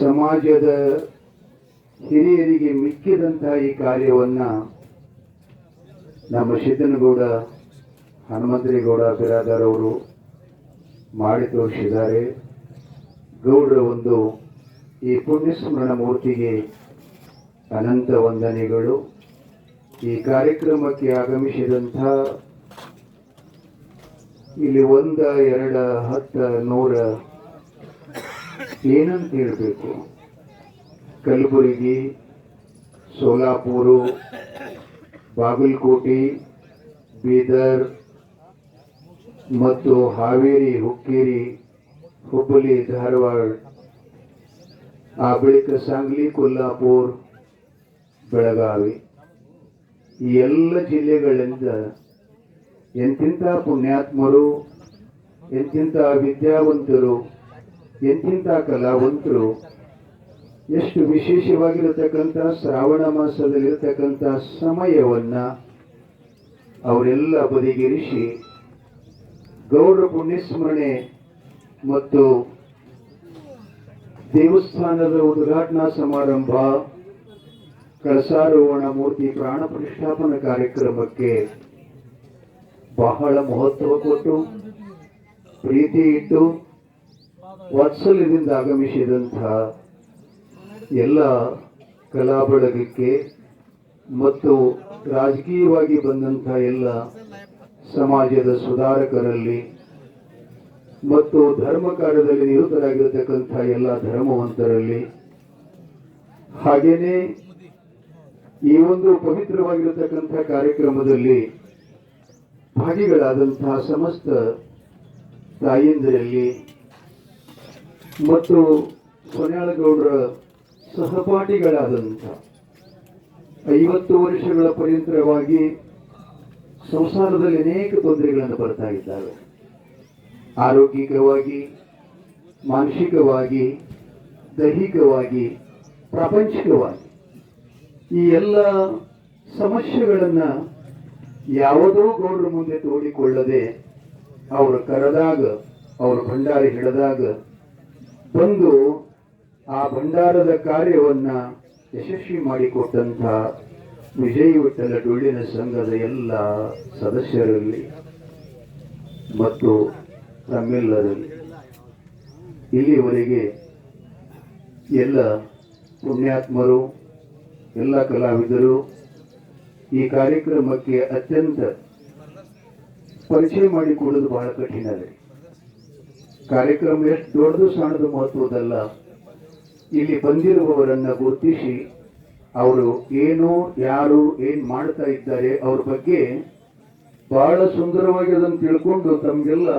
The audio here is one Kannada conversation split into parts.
ಸಮಾಜದ ಹಿರಿಯರಿಗೆ ಮಿಕ್ಕಿದಂತಹ ಈ ಕಾರ್ಯವನ್ನ ನಮ್ಮ ಸಿದ್ದನಗೌಡ, ಹನುಮಂತರೇಗೌಡ, ಬಿರಾದಾರ್ ಅವರು ಮಾಡಿ ತೋರಿಸಿದ್ದಾರೆ. ಗೌಡರ ಒಂದು ಈ ಪುಣ್ಯಸ್ಮರಣ ಮೂರ್ತಿಗೆ ಅನಂತ ವಂದನೆಗಳು. ಈ ಕಾರ್ಯಕ್ರಮಕ್ಕೆ ಆಗಮಿಸಿದಂಥ ಇಲ್ಲಿ ಒಂದ, ಎರಡ, ಹತ್ತ, ನೂರ ಏನಂತ ಹೇಳಬೇಕು? ಕಲಬುರಗಿ, ಸೋಲಾಪುರ, ಬಾಗಲಕೋಟೆ, ಬೀದರ್ ಮತ್ತು ಹಾವೇರಿ, ಹುಕ್ಕೇರಿ, ಹುಬ್ಬಳ್ಳಿ, ಧಾರವಾಡ. ಆ ಬಳಿಕ ಸಾಂಗ್ಲಿ, ಕೊಲ್ಲಾಪುರ, ಬೆಳಗಾವಿ. ಈ ಎಲ್ಲ ಜಿಲ್ಲೆಗಳಿಂದ ಎಂತಿಂಥ ಪುಣ್ಯಾತ್ಮರು, ಎಂತಿಂಥ ವಿದ್ಯಾವಂತರು ಎಂತಿಂಥ ಕಲಾವಂತರು ಎಷ್ಟು ವಿಶೇಷವಾಗಿರತಕ್ಕಂಥ ಶ್ರಾವಣ ಮಾಸದಲ್ಲಿರತಕ್ಕಂಥ ಸಮಯವನ್ನ ಅವರೆಲ್ಲ ಬದಿಗಿರಿಸಿ ಗೌಡ ಪುಣ್ಯಸ್ಮರಣೆ ಮತ್ತು ದೇವಸ್ಥಾನದ ಉದ್ಘಾಟನಾ ಸಮಾರಂಭ ಕಳಸಾರೋಹಣ ಮೂರ್ತಿ ಪ್ರಾಣ ಪ್ರತಿಷ್ಠಾಪನಾ ಕಾರ್ಯಕ್ರಮಕ್ಕೆ ಬಹಳ ಮಹತ್ವ ಕೊಟ್ಟು ಪ್ರೀತಿ ಇಟ್ಟು ವಾತ್ಸಲ್ಯದಿಂದ ಆಗಮಿಸಿದಂಥ ಎಲ್ಲ ಕಲಾ ಬಳಗಕ್ಕೆ ಮತ್ತು ರಾಜಕೀಯವಾಗಿ ಬಂದಂಥ ಎಲ್ಲ ಸಮಾಜದ ಸುಧಾರಕರಲ್ಲಿ ಮತ್ತು ಧರ್ಮ ಕಾರ್ಯದಲ್ಲಿ ನಿರತರಾಗಿರತಕ್ಕಂಥ ಎಲ್ಲ ಧರ್ಮವಂತರಲ್ಲಿ. ಹಾಗೇನೆ ಈ ಒಂದು ಪವಿತ್ರವಾಗಿರತಕ್ಕಂಥ ಕಾರ್ಯಕ್ರಮದಲ್ಲಿ ಭಾಗಿಗಳಾದಂತಹ ಸಮಸ್ತ ತಾಯಂದಿರಲ್ಲಿ ಮತ್ತು ಸೊನ್ಯಾಳಗೌಡರ ಸಹಪಾಠಿಗಳಾದಂಥ ಐವತ್ತು ವರ್ಷಗಳ ಪರ್ಯಂತರವಾಗಿ ಸಂಸಾರದಲ್ಲಿ ಅನೇಕ ತೊಂದರೆಗಳನ್ನು ಬರ್ತಾ ಇದ್ದಾವೆ. ಆರೋಗ್ಯಿಕವಾಗಿ, ಮಾನಸಿಕವಾಗಿ, ದೈಹಿಕವಾಗಿ, ಪ್ರಾಪಂಚಿಕವಾಗಿ ಈ ಎಲ್ಲ ಸಮಸ್ಯೆಗಳನ್ನು ಯಾವುದೋ ಗೌಡರ ಮುಂದೆ ತೋಡಿಕೊಳ್ಳದೆ ಅವರು ಕರೆದಾಗ, ಅವರು ಭಂಡಾರಿ ಹಿಡಿದಾಗ ಬಂದು ಆ ಭಂಡಾರದ ಕಾರ್ಯವನ್ನ ಯಶಸ್ವಿ ಮಾಡಿಕೊಟ್ಟಂತ ವಿಜಯ ವಿಠಲ ಡೊಳ್ಳಿನ ಸಂಘದ ಎಲ್ಲ ಸದಸ್ಯರಲ್ಲಿ ಮತ್ತು ತಮ್ಮೆಲ್ಲರಲ್ಲಿ ಇಲ್ಲಿವರೆಗೆ ಎಲ್ಲ ಪುಣ್ಯಾತ್ಮರು, ಎಲ್ಲ ಕಲಾವಿದರು ಈ ಕಾರ್ಯಕ್ರಮಕ್ಕೆ ಅತ್ಯಂತ ಪರಿಚಯ ಮಾಡಿಕೊಳ್ಳೋದು ಬಹಳ ಕಠಿಣ ಇದೆ ಕಾರ್ಯಕ್ರಮ ಎಷ್ಟು ದೊಡ್ಡದು ಸಣ್ಣದು ಮಹತ್ವದಲ್ಲ ಇಲ್ಲಿ ಬಂದಿರುವವರನ್ನ ಗುರುತಿಸಿ, ಅವರು ಏನು, ಯಾರು, ಏನ್ ಮಾಡ್ತಾ ಇದ್ದಾರೆ, ಅವ್ರ ಬಗ್ಗೆ ಬಹಳ ಸುಂದರವಾಗಿ ಅದನ್ನು ತಿಳ್ಕೊಂಡು ತಮಗೆಲ್ಲ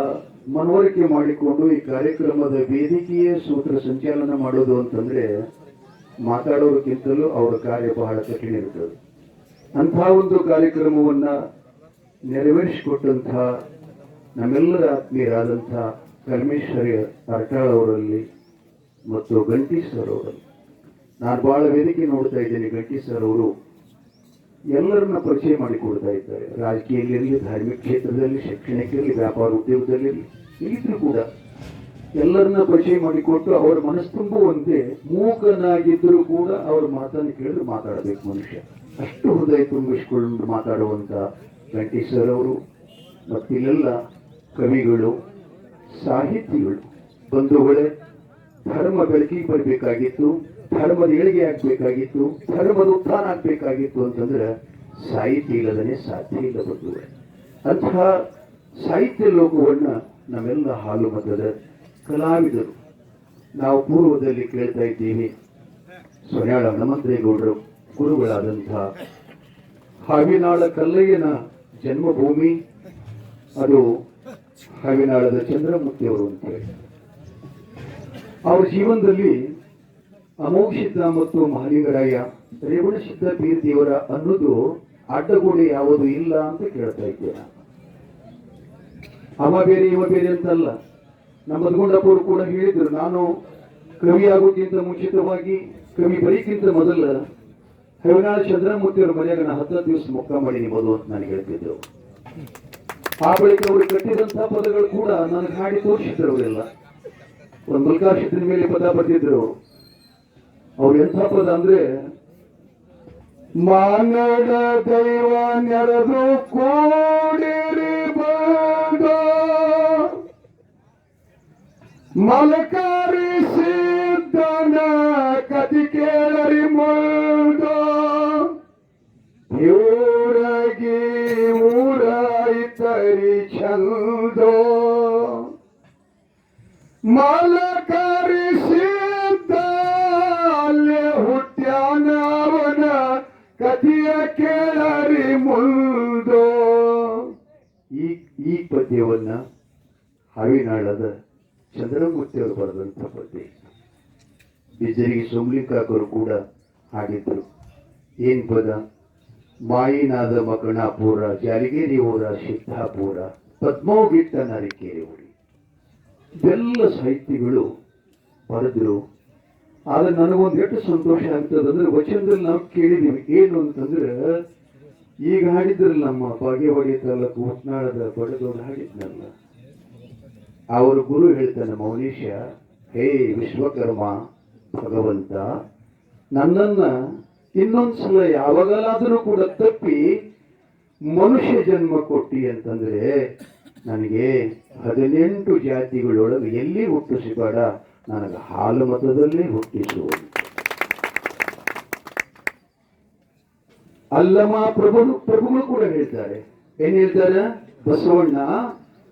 ಮನವರಿಕೆ ಮಾಡಿಕೊಂಡು ಈ ಕಾರ್ಯಕ್ರಮದ ವೇದಿಕೆಯೇ ಸೂತ್ರ ಸಂಚಾಲನ ಮಾಡೋದು ಅಂತಂದ್ರೆ ಮಾತಾಡೋದಕ್ಕಿಂತಲೂ ಅವರ ಕಾರ್ಯ ಬಹಳ ಕಠಿಣ ಇರ್ತದೆ. ಅಂತಹ ಒಂದು ಕಾರ್ಯಕ್ರಮವನ್ನ ನೆರವೇರಿಸಿಕೊಟ್ಟಂತಹ ನಮ್ಮೆಲ್ಲರ ಆತ್ಮೀಯರಾದಂತಹ ಕಲ್ಮೇಶ್ವರಿ ಅರ್ಟಾಳ್ ಅವರಲ್ಲಿ ಮತ್ತು ಗಂಟಿ ಸರ್ ಅವರಲ್ಲಿ ನಾನು ಬಹಳ ವೇದಿಕೆ ನೋಡ್ತಾ ಇದ್ದೇನೆ ಗಂಟಿ ಸರ್ ಅವರು ಎಲ್ಲರನ್ನ ಪರಿಚಯ ಮಾಡಿಕೊಡ್ತಾ ಇದ್ದಾರೆ. ರಾಜಕೀಯದಲ್ಲಿರಲಿ ಧಾರ್ಮಿಕ ಕ್ಷೇತ್ರದಲ್ಲಿ, ಶೈಕ್ಷಣಿಕದಲ್ಲಿ, ವ್ಯಾಪಾರ ಉದ್ಯೋಗದಲ್ಲಿರಲಿ ಇಲ್ಲಿದ್ರು ಕೂಡ ಎಲ್ಲರನ್ನ ಪರಿಚಯ ಮಾಡಿಕೊಟ್ಟು ಅವರ ಮನಸ್ಸು ತುಂಬುವಂತೆ ಮೂಕನಾಗಿದ್ದರೂ ಕೂಡ ಅವರ ಮಾತನ್ನು ಕೇಳಿದ್ರೆ ಮಾತಾಡಬೇಕು ಮನುಷ್ಯ. ಅಷ್ಟು ಹೃದಯ ತುಂಬಿಸಿಕೊಂಡು ಮಾತಾಡುವಂತ ಗಂಟಿ ಸರ್ ಅವರು ಮತ್ತಿಲ್ಲೆಲ್ಲ ಕವಿಗಳು ಸಾಹಿತಿಗಳು ಬಂಧುಗಳೇ ಧರ್ಮ ಬೆಳಕಿಗೆ ಬರಬೇಕಾಗಿತ್ತು, ಧರ್ಮದ ಏಳಿಗೆ ಆಗ್ಬೇಕಾಗಿತ್ತು, ಧರ್ಮದ ಉತ್ಥಾನ ಆಗ್ಬೇಕಾಗಿತ್ತು ಅಂತಂದ್ರೆ ಸಾಹಿತ್ಯ ಇಲ್ಲದನೆ ಸಾಧ್ಯ ಇಲ್ಲ ಬಂಧುಗಳೇ. ಅಂತಹ ಸಾಹಿತ್ಯ ಲೋಕವನ್ನ ನಾವೆಲ್ಲ ಹಾಲು ಮತದ ಕಲಾವಿದರು. ನಾವು ಪೂರ್ವದಲ್ಲಿ ಕೇಳ್ತಾ ಇದ್ದೀವಿ, ಸೊನ್ಯಾಳ ಹನುಮಂತೇಗೌಡರು ಗುರುಗಳಾದಂತಹ ಹಾವಿನಾಳ ಕಲ್ಲಯ್ಯನ ಜನ್ಮಭೂಮಿ, ಅದು ಹಾವಿನಾಳದ ಚಂದ್ರಮೂರ್ತಿಯವರು ಅಂತ ಹೇಳಿ. ಅವರ ಜೀವನದಲ್ಲಿ ಅಮೋಘಸಿದ್ಧ ಮತ್ತು ಮಹಾಲಿಂಗರಾಯ ರೇವಣಸಿದ್ಧ ಬೀರ್ದೇವರ ಅನ್ನೋದು ಅಡ್ಡಗೋಡೆ ಯಾವುದು ಇಲ್ಲ ಅಂತ ಕೇಳ್ತಾ ಇದ್ದೇನೆ. ಅವ ಬೇರೆ, ಇವ ಬೇರೆ ಅಂತಲ್ಲ. ನಮ್ಮ ಮಧುಗೊಂಡಪ್ಪವರು ಕೂಡ ಹೇಳಿದ್ರು, ನಾನು ಕವಿ ಆಗೋಕ್ಕಿಂತ ಮುಂಚಿತವಾಗಿ, ಕವಿ ಬರೀಕ್ಕಿಂತ ಮೊದಲ ಹರಿನಾಳ ಚಂದ್ರಮೂರ್ತಿಯವರ ಮನೆಯಾಗ ನಾ ಹತ್ತು ದಿವಸ ಮುಖ ಮಾಡಿ ನಿಮ್ಮದು ಅಂತ ನಾನು ಹೇಳ್ತಿದ್ರು ಆ ಬಳಿಕ ಅವರು ಕಟ್ಟಿದಂತಹ ಪದಗಳು ಕೂಡ ನನಗೆ ಹಾಡಿ ತೋರಿಸಿದ್ರು ಅವರೆಲ್ಲ ಒಂದು ಮುಲ್ಕಾಶಿದ್ರ ಮೇಲೆ ಪದ ಬರೆದಿದ್ರು. ಅವರು ಎಂಥ ಪದ ಅಂದ್ರೆ ಮಾನಡ ದೈವ ನೆರೆದು ಕೂಡಿರಿ ಬಂದ, ಮಲಕಾರಿ ಸಿದ್ಧನ ಕತಿ ಕೇಳರಿ ಮುಂದ. ಊರಾಯ್ತರಿ ಚಂದೋ ಮಲಕಾರಿ ಸಿದ್ಧ ಅಲ್ಲೇ ಹುಟ್ಟ್ಯಾನವನ ಕಥೆಯ ಕೇಳರಿ ಮುಂದೋ. ಈ ಈ ಪದ್ಯವನ್ನ ಹಾವಿನಾಳದ ಚಂದ್ರಮೂರ್ತಿ ಅವರು ಬರೆದಂಥ ಪದ್ಯ ಬಿಜರಿಗೆ ಸೋಮಲಿಂಗಾಕರು ಕೂಡ ಹಾಡಿದ್ರು ಏನ್ ಪದ? ಮಾಯಿನಾದ ಮಕಣಾಪುರ ಜಾರಿಗೇರಿ ಊರ ಸಿದ್ಧಾಪುರ ಪದ್ಮೋಗಿಟ್ಟ ನರಿಕೇರಿ ಊರಿ ಇದೆಲ್ಲ ಸಾಹಿತ್ಯಗಳು ಬರೆದ್ರು. ಆದ್ರೆ ನನಗೊಂದು ಎಷ್ಟು ಸಂತೋಷ ಆಗ್ತದೆ ಅಂದ್ರೆ ವಚನದಲ್ಲಿ ನಾವು ಕೇಳಿದೀವಿ, ಏನು ಅಂತಂದ್ರೆ, ಈಗ ಹಾಡಿದ್ರಲ್ಲ ನಮ್ಮ ಬಾಗೇವಾಡಿ ತಾಲೂಕು ಉತ್ನಾಳದ ಬಡದವ್ರು ಹಾಡಿದ್ನಲ್ಲ. ಅವರ ಗುರು ಹೇಳ್ತಾನೆ ಮೌನೀಶ ಹೇ ವಿಶ್ವಕರ್ಮ ಭಗವಂತ, ನನ್ನನ್ನ ಇನ್ನೊಂದ್ಸಲ ಯಾವಾಗಲಾದರೂ ಕೂಡ ತಪ್ಪಿ ಮನುಷ್ಯ ಜನ್ಮ ಕೊಟ್ಟಿ ಅಂತಂದ್ರೆ ನನಗೆ ಹದಿನೆಂಟು ಜಾತಿಗಳೊಳಗೆ ಎಲ್ಲಿ ಹುಟ್ಟಿಸಬೇಡ ನನಗೆ ಹಾಲು ಮತದಲ್ಲಿ ಹುಟ್ಟಿಸು ಅಲ್ಲಮ್ಮ ಪ್ರಭು, ಪ್ರಭುಗಳು ಕೂಡ ಹೇಳ್ತಾರೆ. ಏನ್ ಹೇಳ್ತಾರೆ? ಬಸವಣ್ಣ,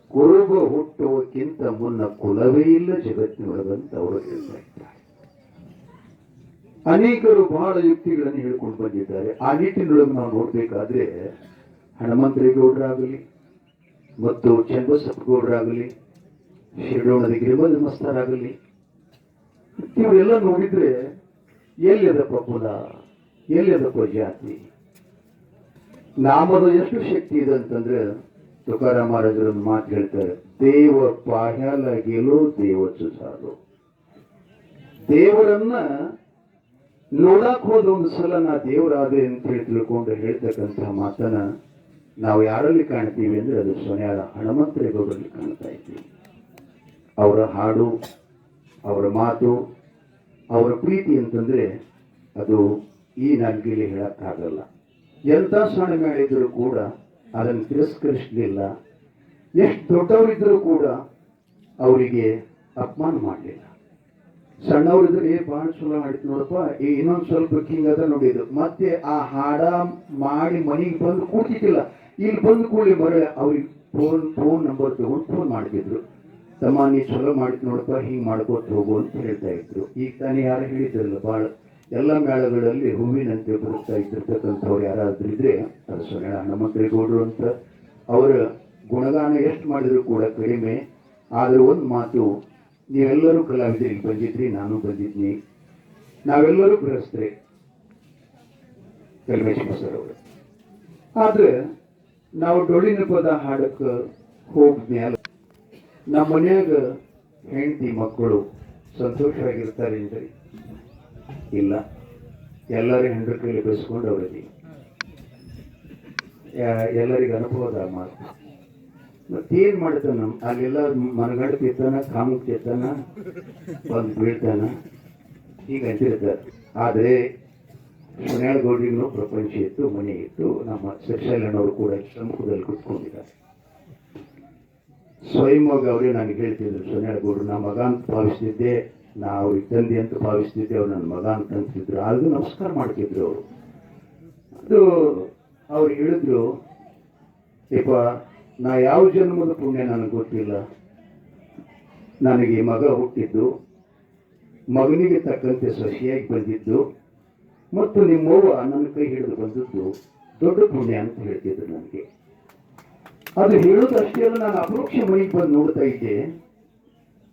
ಕುರುಬ ಹುಟ್ಟುವಕ್ಕಿಂತ ಮುನ್ನ ಕುಲವೇ ಇಲ್ಲ ಜಗತ್ತಿನೊಳಗಂತ ಅವರು ಹೇಳ್ತಾ ಇದ್ದಾರೆ. ಅನೇಕರು ಬಹಳ ಯುಕ್ತಿಗಳನ್ನು ಹೇಳ್ಕೊಂಡು ಬಂದಿದ್ದಾರೆ. ಆ ನಿಟ್ಟಿನೊಳಗೆ ನಾವು ನೋಡ್ಬೇಕಾದ್ರೆ ಹನುಮಂತರೇಗೌಡರಾಗಲಿ ಮತ್ತು ಚನ್ನಬಸಪ್ಪಗೌಡರಾಗಲಿ ಶಿರೋಣದ ಗಿರಿಮಲ್ ಮಸ್ತರಾಗಲಿ ಇವರೆಲ್ಲ ನೋಡಿದ್ರೆ ಎಲ್ಲಿದಪ್ಪ ಕುಲ ಎಲ್ಲಿದಪ್ಪ ಜಾತಿ ನಾಮದ ಎಷ್ಟು ಶಕ್ತಿ ಇದೆ ಅಂತಂದ್ರೆ ತುಕಾರಾಮ ಮಹಾರಾಜರು ಒಂದು ಮಾತು ಹೇಳ್ತಾರೆ, ದೇವ ಪಾಹ್ಯಾಲ ಗೆಲೋ ದೇವ ಸಾಲು. ದೇವರನ್ನ ನೋಡಕ್ ಹೋದ ಒಂದು ಸಲ ನಾ ದೇವರಾದೆ ಅಂತ ಹೇಳಿ ತಿಳ್ಕೊಂಡು ಹೇಳ್ತಕ್ಕಂತಹ ಮಾತನ್ನ ನಾವು ಯಾರಲ್ಲಿ ಕಾಣ್ತೀವಿ ಅಂದ್ರೆ ಅದು ಸೊನ್ಯಾಳ ಗೌಡರಲ್ಲಿ ಕಾಣ್ತಾ ಇದ್ದೀವಿ. ಅವರ ಹಾಡು, ಅವರ ಮಾತು, ಅವರ ಪ್ರೀತಿ ಅಂತಂದ್ರೆ ಅದು ಈ ನಾಲ್ಗೆಯಲ್ಲಿ ಹೇಳಕ್ಕಾಗಲ್ಲ. ಎಂಥ ಸಣ್ಣ ಮೇಳಿದ್ರು ಕೂಡ ಅದನ್ನು ತಿರಸ್ಕರಿಸಲಿಲ್ಲ. ಎಷ್ಟು ದೊಡ್ಡವರಿದ್ದರೂ ಕೂಡ ಅವರಿಗೆ ಅಪಮಾನ ಮಾಡಲಿಲ್ಲ. ಸಣ್ಣವರಿದ್ರೆ, ಏ, ಭಾಳ ಚಲೋ ಹಾಡಿತು ನೋಡಪ್ಪ ಈ ಇನ್ನೊಂದು ಸ್ವಲ್ಪ ಕಿಂಗ್ ಅದ ನೋಡಿದ್ರು ಮತ್ತೆ ಆ ಹಾಡ ಮಾಡಿ ಮನೆಗೆ ಬಂದು ಕೂತಿದ್ದಿಲ್ಲ ಇಲ್ಲಿ ಬಂದು ಕೂಡಲಿ ಬರ ಅವ್ರಿಗೆ ಫೋನ್ ಫೋನ್ ನಂಬರ್ ತಗೊಂಡು ಫೋನ್ ಮಾಡ್ತಿದ್ರು. ತಮ್ಮ, ನೀ ಚಲೋ ಮಾಡಿದ್ ನೋಡಪ್ಪ, ಹಿಂಗೆ ಮಾಡ್ಕೋತ ಹೋಗು ಅಂತ ಹೇಳ್ತಾ ಇದ್ರು. ಈಗ ತಾನೇ ಯಾರು ಹೇಳಿದ್ರಲ್ಲ, ಭಾಳ ಎಲ್ಲ ಮೇಳಗಳಲ್ಲಿ ಹೂವಿನಂತೆ ಬರುತ್ತಾ ಇದ್ದಿರ್ತಕ್ಕಂಥವ್ರು ಯಾರಾದ್ರೂ ಇದ್ರೆ ಅದು ಸೊನ್ನೆ ಹನುಮಂತರೇಗೌಡರು ಅಂತ, ಅವರ ಗುಣಗಾನ ಎಷ್ಟು ಮಾಡಿದ್ರು ಕೂಡ ಕಡಿಮೆ. ಆದರೂ ಒಂದು ಮಾತು ನೀವೆಲ್ಲರೂ ಕಲಾವಿದರಿಗೆ ಬಂದಿದ್ರಿ, ನಾನು ಬಂದಿದ್ನಿ ನಾವೆಲ್ಲರೂ ಗೃಹಸ್ಥರೇ. ಕಲ್ಮೇಶ್ವರ ಸರ್ ಅವರು. ಆದ್ರೆ ನಾವು ಡೊಳಿನ ಪದ ಹಾಡಕ್ಕೆ ಹೋಗ್ಮ್ಯಾಲ ನಮ್ಮ ಮನ್ಯಾಗ ಹೆಂಡತಿ ಮಕ್ಕಳು ಸಂತೋಷವಾಗಿರ್ತಾರೆ ಅಂದ್ರೆ ಇಲ್ಲ. ಎಲ್ಲರೂ ಹೆಂಡ್ರ ಕೈಲಿ ಬೆಳೆಸ್ಕೊಂಡು ಅವರಲ್ಲಿ ಎಲ್ಲರಿಗೂ ಅನುಭವದ ಮಾತು. ಮತ್ತೇನ್ ಮಾಡ್ತಾನ ಅಲ್ಲೆಲ್ಲ ಮನಗಂಡ ತಿತ್ತಾನ ಕಾಮಕ್ ತಿತ್ತಾನ ಬಂದು ಬೀಳ್ತಾನ. ಈಗ ಅಂತಿರ್ತಾರೆ ಆದ್ರೆ ಗೌಡ್ರಿಗೂ ಪ್ರಪಂಚ ಇತ್ತು ಮನೆ ಇತ್ತು ನಮ್ಮ ಸೆಕ್ಷಲ್ಲಣ್ಣವರು ಕೂಡ ಸಮ್ಮುಖದಲ್ಲಿ ಕುತ್ಕೊಂಡಿದ್ದಾರೆ. ಸ್ವಯಂವಾಗಿ ಅವರೇ ನನಗೆ ಹೇಳ್ತಿದ್ರು ಗೌಡ್ರು ನಮ್ಮ ಮಗ ಅಂತ ಭಾವಿಸ್ತಿದ್ದೆ. ನಾ ಅವ್ರಿಗೆ ತಂದೆ ಅಂತ ಭಾವಿಸ್ತಿದ್ದೆ. ಅವ್ರು ನನ್ನ ಮಗ ಅಂತ ಅಂತಿದ್ರು. ಆದ್ರೂ ನಮಸ್ಕಾರ ಮಾಡ್ತಿದ್ರು ಅವರು. ಅದು ಅವ್ರು ಹೇಳಿದ್ರು ಯಪ್ಪ ನಾ ಯಾವ ಜನ್ಮದ ಪುಣ್ಯ ನನಗೆ ಗೊತ್ತಿಲ್ಲ. ನನಗೆ ಮಗ ಹುಟ್ಟಿದ್ದು, ಮಗನಿಗೆ ತಕ್ಕಂತೆ ಸೊಸೆಯಾಗಿ ಬಂದಿದ್ದು, ಮತ್ತು ನಿಮ್ಮವ್ವ ನನ್ನ ಕೈ ಹಿಡಿದು ಬಂದದ್ದು ದೊಡ್ಡ ಪುಣ್ಯ ಅಂತ ಹೇಳ್ತಿದ್ರು ನನಗೆ. ಅದು ಹೇಳೋದಷ್ಟೇ ಅಲ್ಲ, ನಾನು ಅಪರೋಕ್ಷ ಮನೆಗೆ ಬಂದು ನೋಡ್ತಾ ಇದ್ದೆ.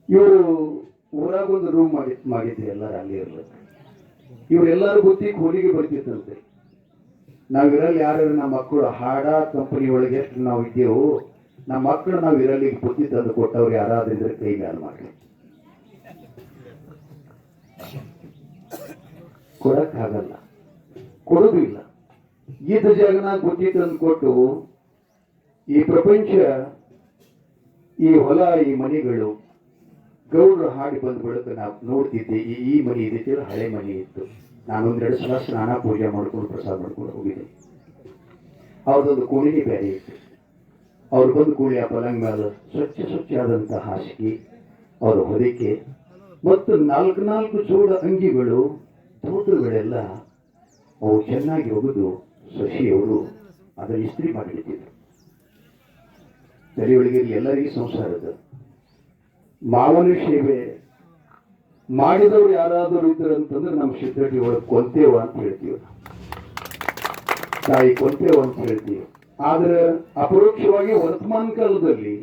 ಇವರು ಊರಾಗ ಒಂದು ರೂಮ್ ಮಾಡಿ ಮಾಡಿದ್ರು ಎಲ್ಲರೂ ಅಲ್ಲಿ ಇರಲು ಇವರೆಲ್ಲರೂ ಗೊತ್ತಿ ಹೋಲಿಗೆ ಬರ್ತಿತ್ತಂತೆ ನಾವಿರಲ್ಲಿ ಯಾರು ನಮ್ಮ ಮಕ್ಕಳು ಹಾಡ ಕಂಪನಿ ಒಳಗೆ ಎಷ್ಟು ನಾವು ಇದ್ದೇವು, ನಮ್ಮ ಮಕ್ಕಳು ನಾವು ಇರಲ್ಲಿ ಬುದ್ಧಿ ತಂದು ಕೊಟ್ಟವ್ರು ಯಾರಾದ್ರಿದ್ರೆ ಕೈ ಮೇಲೆ ಮಾಡಿ ಕೊಡಕ್ಕಾಗಲ್ಲ. ಕೊಡೋದು ಇಲ್ಲ. ಈತ ಜಾಗನ ಬುದ್ಧಿ ತಂದು ಕೊಟ್ಟು, ಈ ಪ್ರಪಂಚ, ಈ ಹೊಲ, ಈ ಮನೆಗಳು, ಗೌಡ್ರು ಹಾಡಿ ಬಂದ ನಾವು ನೋಡ್ತಿದ್ದೆ, ಈ ಈ ಮನೆ ಇದೆ, ಹಳೆ ಮನೆ ಇತ್ತು. ನಾನೊಂದೆರಡು ಸಲ ಸ್ನಾನ, ಪೂಜೆ ಮಾಡ್ಕೊಂಡು ಪ್ರಸಾದ ಮಾಡ್ಕೊಂಡು ಹೋಗಿದ್ದೆ. ಅವ್ರದ್ದೊಂದು ಕೋಣಿಗೆ ಬೇರೆ ಇತ್ತು. ಅವ್ರು ಬಂದು ಕೂಡಿ ಆ ಪಲಂಗ ಮೇಲೆ ಸ್ವಚ್ಛ ಸ್ವಚ್ಛ ಆದಂಥ ಹಾಸಿಗೆ, ಅವರ ಹೊದಿಕೆ, ಮತ್ತು ನಾಲ್ಕು ನಾಲ್ಕು ಜೋಡ ಅಂಗಿಗಳು ತೋಟಗಳೆಲ್ಲ ಅವು ಚೆನ್ನಾಗಿ ಒಗೆದು ಶಶಿಯವರು ಅದನ್ನು ಇಸ್ತ್ರಿ ಮಾಡಿಬಿಟ್ಟಿದ್ರು ತಲೆಯೊಳಗೆ ಎಲ್ಲರಿಗೂ ಸಂಸಾರದ ಮಾವನ ಸೇವೆ ಮಾಡಿದವರು ಯಾರಾದರೂ ಅಂತಂದ್ರೆ ನಮ್ಮ ಸಿದ್ಧಟಿ ಒಳಗೆ ಕೊಂತೇವ ಅಂತ ಹೇಳ್ತೀವಿ. ತಾಯಿ ಕೊಂತೇವ ಅಂತ ಹೇಳ್ತೀವಿ. ಆದ್ರೆ ಅಪರೋಕ್ಷವಾಗಿ ವರ್ತಮಾನ ಕಾಲದಲ್ಲಿ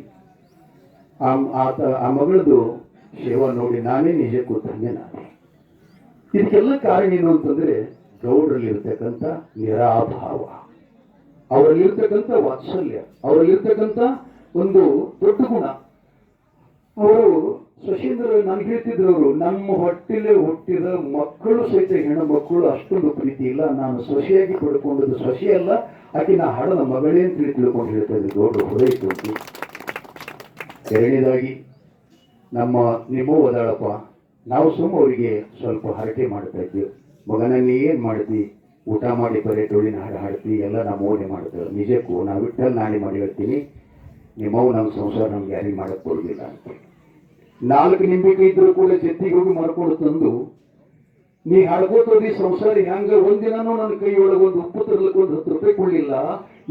ಆ ಆತ, ಆ ಮಗಳದು ಸೇವಾ ನೋಡಿ ನಾನೇ ಧನ್ಯ ನಾನೇ ಇದಕ್ಕೆಲ್ಲ ಕಾರಣ ಏನು ಅಂತಂದ್ರೆ ಗೌಡರಲ್ಲಿರ್ತಕ್ಕಂಥ ನಿರಾಭಾವ. ಅವರಲ್ಲಿರ್ತಕ್ಕಂಥ ವಾತ್ಸಲ್ಯ, ಅವರಲ್ಲಿರ್ತಕ್ಕಂಥ ಒಂದು ದೊಡ್ಡ ಗುಣ. ಅವರು ಶಶೀಂದ್ರ ನನ್ಗೆ ಹೇಳ್ತಿದ್ರು ಅವರು, ನಮ್ಮ ಹೊಟ್ಟಿಲೆ ಹುಟ್ಟಿದ ಮಕ್ಕಳು ಸಹಿತ ಹೆಣ್ಣು ಮಕ್ಕಳು ಅಷ್ಟೊಂದು ಪ್ರೀತಿ ಇಲ್ಲ. ನಾನು ಸೊಸೆಯಾಗಿ ಪಡ್ಕೊಂಡದ್ದು ಸೊಸೆ ಅಲ್ಲ. ಆಕೆ ನಾ ಹಾಡದ ಮಗಳೇ ಅಂತ ತಿಳ್ಕೊಂಡು ಹೇಳ್ತಾ ಇದ್ದೆ ದೊಡ್ಡ ಹೃದಯ ಎರಡನೇದಾಗಿ, ನಮ್ಮ ನಿಮ್ಮ ಓದಾಳಪ್ಪ ನಾವು ಸುಮ್ಮ ಅವರಿಗೆ ಸ್ವಲ್ಪ ಹರಟೆ ಮಾಡ್ತಾ ಇದ್ವಿ. ಮಗನಲ್ಲಿ ಏನು ಏನ್ ಮಾಡ್ತಿ? ಊಟ ಮಾಡಿ ಬರೀ ಡೊಳ್ಳಿನ ಹಾಡು ಹಾಡ್ತಿ, ಎಲ್ಲ ನಮ್ಮ ಓಣೆ ಮಾಡ್ತೇವೆ ನಿಜಕ್ಕೂ ನಾವು ಇಟ್ಟಲ್ಲಿ ನಾಳೆ ಮಾಡಿ ಹೇಳ್ತೀನಿ. ನಿಮ್ಮವು ನಮ್ಮ ಸಂಸಾರ ನಮ್ಗೆ ಯಾರಿಗೆ ಮಾಡಕ್ಕೆ ಕೊಡಲಿಲ್ಲ ಅಂತ. ನಾಲ್ಕು ನಿಂಬಿಕೆ ಇದ್ರು ಕೂಡ ಜತ್ತಿಗೆ ಹೋಗಿ ಮರ್ಕೊಂಡು ತಂದು, ನೀ ಹಾಡ್ಕೋತೋದಿ ಸಂಸಾರ ಹೆಂಗ? ಒಂದಿನನೂ ನನ್ನ ಕೈ ಒಂದು ಉಪ್ಪು ತರ್ಲಿಕ್ಕೆ ಒಂದು ಹತ್ತು ರೂಪಾಯಿ ಕೊಡ್ಲಿಲ್ಲ,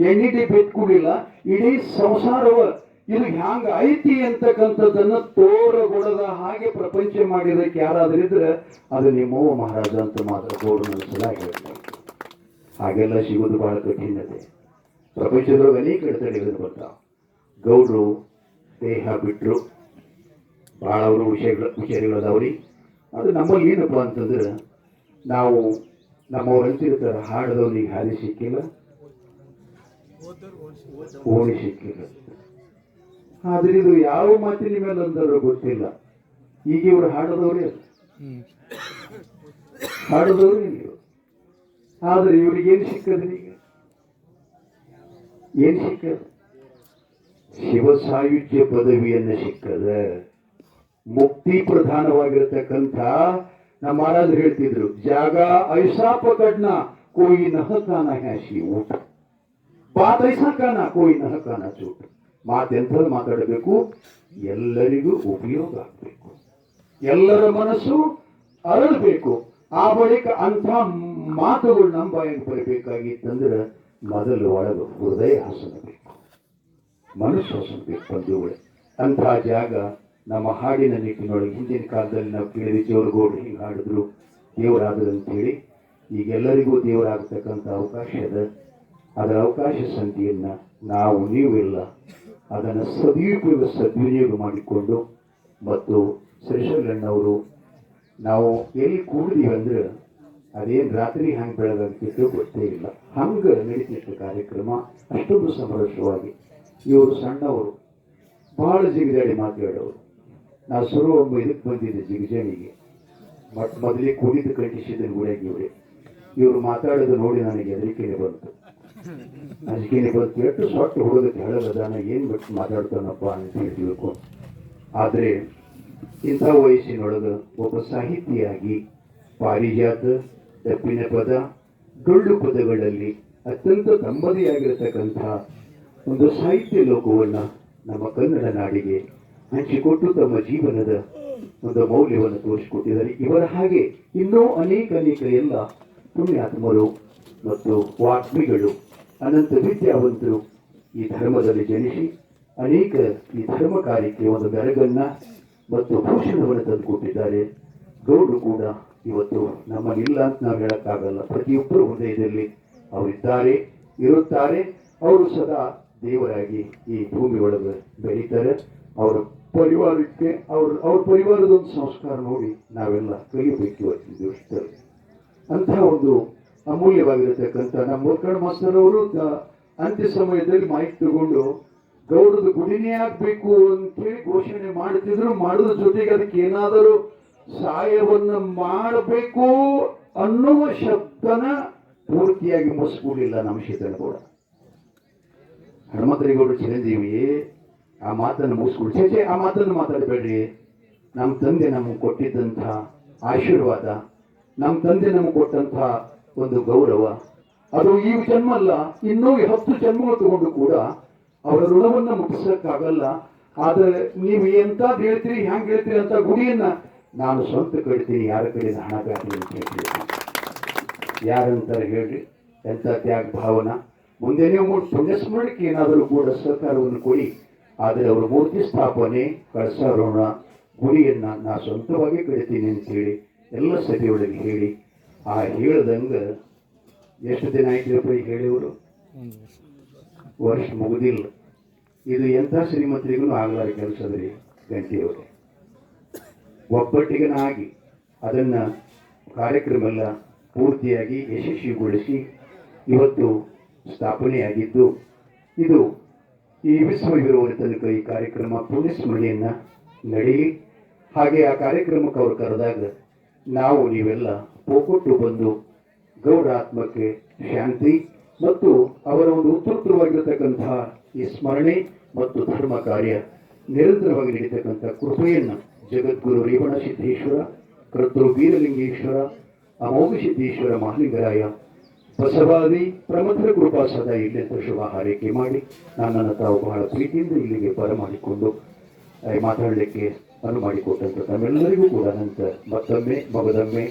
ಎಣ್ಣೆ ಡಿಪ್ ಕೊಡ್ಲಿಲ್ಲ, ಇಡೀ ಸಂಸಾರವ ಇದು ಹ್ಯಾಂಗ ಐತಿ ಅಂತಕ್ಕಂಥದ್ದನ್ನ ತೋರಗೊಡದ ಹಾಗೆ ಪ್ರಪಂಚ ಮಾಡಿದಕ್ಕೆ ಯಾರಾದ್ರೂ ಇದ್ರೆ ಅದು ನಿಮ್ಮವ ಮಹಾರಾಜ ಅಂತ ಮಾತ್ರ ತೋರು ಹೇಳ್ತಾರೆ ಹಾಗೆಲ್ಲ ಸಿಗೋದು ಬಹಳ ಕಠಿಣತೆ. ಪ್ರಪಂಚದೊಳಗೆ ಅನೇಕ ಅಡೆತಡೆಗಳು ಬರ್ತಾವ. ಗೌಡ್ರು, ದೇಹ ಬಿಟ್ರು ಭಾಳ ಅವರು ವಿಷಯಗಳು ರೀ ಅದು ನಮ್ಮಲ್ಲಿ ಏನಪ್ಪ ಅಂತಂದ್ರೆ, ನಾವು ನಮ್ಮವ್ರು ಅಂತಿರ್ತಾರೆ ಹಾಡದವನಿಗೆ ಹಾದಿ ಸಿಕ್ಕಿಲ್ಲ. ಓಣಿ ಸಿಕ್ಕಿಲ್ಲ. ಆದ್ರೆ ಇದು ಯಾವ ಮಾತಿನ ಮೇಲೆ ಅಂದರು ಗೊತ್ತಿಲ್ಲ. ಈಗ ಇವರು ಹಾಡದವ್ರೇ ಇವ್ರು. ಆದ್ರೆ ಇವ್ರಿಗೆ ಏನು ಸಿಕ್ಕದ್ರಿ ಈಗ? ಏನು ಸಿಕ್ಕದ? ಶಿವ ಸಾಯುಜ್ಯ ಪದವಿಯನ್ನು ಸಿಕ್ಕದ. ಮುಕ್ತಿ ಪ್ರಧಾನವಾಗಿರತಕ್ಕಂಥ ನಮ್ಮ ಮಹಾರಾಜರು ಹೇಳ್ತಿದ್ರು, ಜಾಗ ಐಸಾ ಪಕಡ್ನ ಕೋಯಿ ನಹಕಾನ ಹ್ಯಾಶಿ ಊಟ. ಬಾತ್ ಐಸಾ ಕಾನ ಕೋಯಿ ನಹಕಾನ ಚೂಟ. ಮಾತೆಂಥದ್ದು ಮಾತಾಡಬೇಕು, ಎಲ್ಲರಿಗೂ ಉಪಯೋಗ ಆಗಬೇಕು. ಎಲ್ಲರ ಮನಸ್ಸು ಅರಳಬೇಕು. ಆ ಬಳಿಕ ಅಂಥ ಮಾತುಗಳು ನಮ್ಮ ಬಾಯಿಗೆ ಬರಬೇಕಾಗಿತ್ತಂದ್ರೆ ಮೊದಲು ಒಳಗೆ ಹೃದಯ ಹಸನಬೇಕು ಮನಸ್ಸು ಹಸನಬೇಕು ಬಂಧುಗಳೇ. ಅಂತಹ ಜಾಗ ನಮ್ಮ ಹಾಡಿನ ನಿಟ್ಟಿನೊಳಗೆ ಹಿಂದಿನ ಕಾಲದಲ್ಲಿ ನಾವು ಕೇಳಿದ ಜೋರಗೌಡರು ಹಿಂಗೆ ಹಾಡಿದ್ರು, ದೇವರಾದರು ಅಂತೇಳಿ. ಈಗೆಲ್ಲರಿಗೂ ದೇವರಾಗತಕ್ಕಂಥ ಅವಕಾಶ ಅದ ಅದರ ಅವಕಾಶ ಸಂಧಿಯನ್ನ ನಾವು ನೀವಿಲ್ಲ. ಅದನ್ನು ಸದುಪಯೋಗ ಸದ್ವಿನಿಯೋಗ ಮಾಡಿಕೊಂಡು ಮತ್ತು ಶ್ರೀಶೈಲಣ್ಣವರು ನಾವು ಎಲ್ಲಿ ಕೂಡಿದೀವಿ ಅಂದ್ರೆ ಅದೇನು ರಾತ್ರಿ ಹ್ಯಾಂಗೆ ಬೆಳೆದಂತಿದ್ದು ಗೊತ್ತೇ ಇಲ್ಲ. ಹಂಗೆ ನಡೀತಿತ್ತು ಕಾರ್ಯಕ್ರಮ, ಅಷ್ಟೊಂದು ಸಮರಸವಾಗಿ ಇವರು ಸಣ್ಣವರು, ಬಹಳ ಜಿಗಿದಾಡಿ ಮಾತಾಡೋರು. ನಾವು ಶುರು ಒಮ್ಮೆ ಇದಕ್ಕೆ ಬಂದಿದೆ ಜಿಗಜಣಿಗೆ ಮತ್ತೆ ಮೊದಲೇ ಕುಡಿದು ಕಂಡಿಸಿದ ಗುಡಿಯಾಗಿ ಇವ್ರೆ ಇವರು ಮಾತಾಡೋದು ನೋಡಿ ನನಗೆ ಹೆದರಿಕೆನೆ ಬಂತು. ಅಂಜಿಕೆನೆ ಬಂತು. ಎಷ್ಟು ಸೊಟ್ಟು ಹುಡುಗಕ್ಕೆ ಹೇಳೋದಾನ ಏನು ಬಿಟ್ಟು ಮಾತಾಡ್ತಾನಪ್ಪ? ಅಂತ ಹೇಳಿ ತಿಳ್ಕೊಂಡು ಆದ್ರೆ ಇಂಥ ವಯಸ್ಸಿನೊಳಗೆ ಒಬ್ಬ ಸಾಹಿತಿಯಾಗಿ ಪಾರಿಜಾತ ತಪ್ಪಿನ ಪದ, ಡೊಳ್ಳು ಪದಗಳಲ್ಲಿ ಅತ್ಯಂತ ತಮ್ಮದೇ ಆಗಿರತಕ್ಕಂಥ ಒಂದು ಸಾಹಿತ್ಯ ಲೋಕವನ್ನ ನಮ್ಮ ಕನ್ನಡ ನಾಡಿಗೆ ಹಂಚಿಕೊಟ್ಟು ತಮ್ಮ ಜೀವನದ ಒಂದು ಮೌಲ್ಯವನ್ನು ತೋರಿಸಿಕೊಟ್ಟಿದ್ದಾರೆ. ಇವರ ಹಾಗೆ ಇನ್ನೂ ಅನೇಕ ಅನೇಕ ಎಲ್ಲ ಪುಣ್ಯಾತ್ಮರು ಮತ್ತು ವಾಗ್ಮಿಗಳು, ಅನಂತ ವಿದ್ಯಾವಂತರು ಈ ಧರ್ಮದಲ್ಲಿ ಜನಿಸಿ ಅನೇಕ ಈ ಧರ್ಮ ಕಾರ್ಯಕ್ಕೆ ಒಂದು ಬೆರಗನ್ನ ಮತ್ತು ಭೂಷಣವನ್ನು ತಂದುಕೊಟ್ಟಿದ್ದಾರೆ. ಗೌಡರು ಕೂಡ ಇವತ್ತು ನಮ್ಮಲ್ಲಿಲ್ಲ ಅಂತ ನಾವು ಹೇಳಕ್ಕಾಗಲ್ಲ. ಪ್ರತಿಯೊಬ್ಬರ ಹೃದಯದಲ್ಲಿ ಅವರಿದ್ದಾರೆ, ಇರುತ್ತಾರೆ. ಅವರು ಸದಾ ದೇವರಾಗಿ ಈ ಭೂಮಿ ಒಳಗೆ ಬೆಳೀತಾರೆ. ಅವರ ಪರಿವಾರಕ್ಕೆ ಅವ್ರ ಅವ್ರ ಪರಿವಾರದ ಒಂದು ಸಂಸ್ಕಾರ ನೋಡಿ ನಾವೆಲ್ಲ ಕಲಿಯಬೇಕು ಇವತ್ತಿನ ಅಂತಹ ಒಂದು ಅಮೂಲ್ಯವಾಗಿರತಕ್ಕಂಥ ನಮ್ಮ ಮುಲ್ಕಣ್ ಮಾಸ್ತರ್ ಅವರು ಅಂತ್ಯ ಸಮಯದಲ್ಲಿ ಮೈಕ್ ತಗೊಂಡು ಗೌಡದ ಗುಡಿನೇ ಆಗ್ಬೇಕು ಅಂತೇಳಿ ಘೋಷಣೆ ಮಾಡುತ್ತಿದ್ರು ಮಾಡೋದ್ರ ಜೊತೆಗೆ ಅದಕ್ಕೆ ಏನಾದರೂ ಸಹಾಯವನ್ನು ಮಾಡಬೇಕು ಅನ್ನುವ ಶಬ್ದನ ಪೂರ್ತಿಯಾಗಿ ಮುಗಿಸ್ಕೊಡ್ಲಿಲ್ಲ ನಮ್ಮ ಶೀತನಗೌಡ ಕೂಡ ಚಿರಂಜೀವಿಯೇ ಚಿರಂಜೀವಿ ಆ ಮಾತನ್ನು ಮುಗಿಸ್ಕೊಡಿ ಛೇ ಛೇ, ಆ ಮಾತನ್ನು ಮಾತಾಡಬೇಡ್ರಿ. ನಮ್ಮ ತಂದೆ ನಮಗೆ ಕೊಟ್ಟಿದ್ದಂತಹ ಆಶೀರ್ವಾದ ನಮ್ಮ ತಂದೆ ನಮಗೆ ಕೊಟ್ಟಂತಹ ಒಂದು ಗೌರವ. ಅದು ಈ ಜನ್ಮ ಅಲ್ಲ ಇನ್ನೂ ಹತ್ತು ಜನ್ಮಗಳು ತಗೊಂಡು ಕೂಡ ಅವರ ಋಣವನ್ನ ಮುಗಿಸಕ್ಕಾಗಲ್ಲ ಆದರೆ ನೀವು ಎಂತ ಹೇಳ್ತೀರಿ ಹ್ಯಾಂಗ್ ಹೇಳ್ತೀರಿ ಅಂತ ಗುಡಿಯನ್ನ ನಾನು ಸ್ವಂತ ಕಡಿತೀನಿ ಯಾರ ಕಡೆಯಿಂದ ಹಣ ಬೇಕಾಗಲಿ ಅಂತ ಹೇಳ್ತೀನಿ ಯಾರಂತಾರೆ ಹೇಳ್ರಿ ಎಂಥ ತ್ಯಾಗ ಭಾವನ. ಮುಂದೆ ನೀವು ಪುಣ್ಯಸ್ಮರಣಕ್ಕೆ ಏನಾದರೂ ಕೂಡ ಸಹಕಾರವನ್ನು ಕೊಡಿ. ಆದರೆ ಅವರು ಮೂರ್ತಿ ಸ್ಥಾಪನೆ ಕಳಸಾರೋಣ ಗುರಿಯನ್ನ ನಾ ಸ್ವಂತವಾಗಿ ಕಡಿತೀನಿ ಅಂತೇಳಿ ಎಲ್ಲ ಸಭೆಯೊಳಗೆ ಹೇಳಿ, ಆ ಹೇಳ್ದಂಗೆ ಎಷ್ಟು ದಿನ ಆಯ್ತು ಹೇಳಿವರು? ವರ್ಷ ಮುಗುದಿಲ್ಲ. ಇದು ಎಂಥ ಶ್ರೀಮಂತರಿಗೂ ಆಗಲಾರ ಕೆಲಸದ್ರಿ ಗಂಟಿಯವರು. ಒಬ್ಬಟ್ಟಿಗನಾಗಿ ಅದನ್ನ ಕಾರ್ಯಕ್ರಮ ಎಲ್ಲ ಪೂರ್ತಿಯಾಗಿ ಯಶಸ್ವಿಗೊಳಿಸಿ ಇವತ್ತು ಸ್ಥಾಪನೆಯಾಗಿದ್ದು ಇದು ಈ ವಿಶ್ವವಿರುವ ತನಕ ಈ ಕಾರ್ಯಕ್ರಮ ಪುಣ್ಯಸ್ಮರಣೆಯನ್ನ ನಡೆಯಲಿ ಹಾಗೆ ಆ ಕಾರ್ಯಕ್ರಮಕ್ಕೆ ಅವರು ಕರೆದಾಗ ನಾವು ನೀವೆಲ್ಲ ಪೋಕೊಟ್ಟು ಬಂದು ಗೌಡ ಶಾಂತಿ ಮತ್ತು ಅವರ ಒಂದು ಉತ್ತೃಪ್ತವಾಗಿರತಕ್ಕಂತಹ ಈ ಸ್ಮರಣೆ ಮತ್ತು ಧರ್ಮ ಕಾರ್ಯ ನಿರಂತರವಾಗಿ ನಡೀತಕ್ಕಂಥ ಕೃಪೆಯನ್ನು ಜಗದ್ಗುರು ರೇವಣ ಸಿದ್ದೇಶ್ವರ, ಕರ್ತೃ ವೀರಲಿಂಗೇಶ್ವರ, ಅಮೋಘ ಸಿದ್ದೇಶ್ವರ ಮಹಾಲಿಂಗರಾಯ ಬಸವಾದಿ ಪ್ರಮಥರ ಕೃಪಾ ಸದಾ ಇಲ್ಲಿ ಅಂತ ಶುಭ ಹಾರೈಕೆ ಮಾಡಿ. ನನ್ನನ್ನು ತಾವು ಬಹಳ ಪ್ರೀತಿಯಿಂದ ಇಲ್ಲಿಗೆ ಬರ ಮಾಡಿಕೊಂಡು ಮಾತಾಡಲಿಕ್ಕೆ ಅನುವು ಮಾಡಿಕೊಟ್ಟಂತ ತಮ್ಮೆಲ್ಲರಿಗೂ ಕೂಡ ನಂತರ ಮತ್ತೊಮ್ಮೆ ಮಗದೊಮ್ಮೆ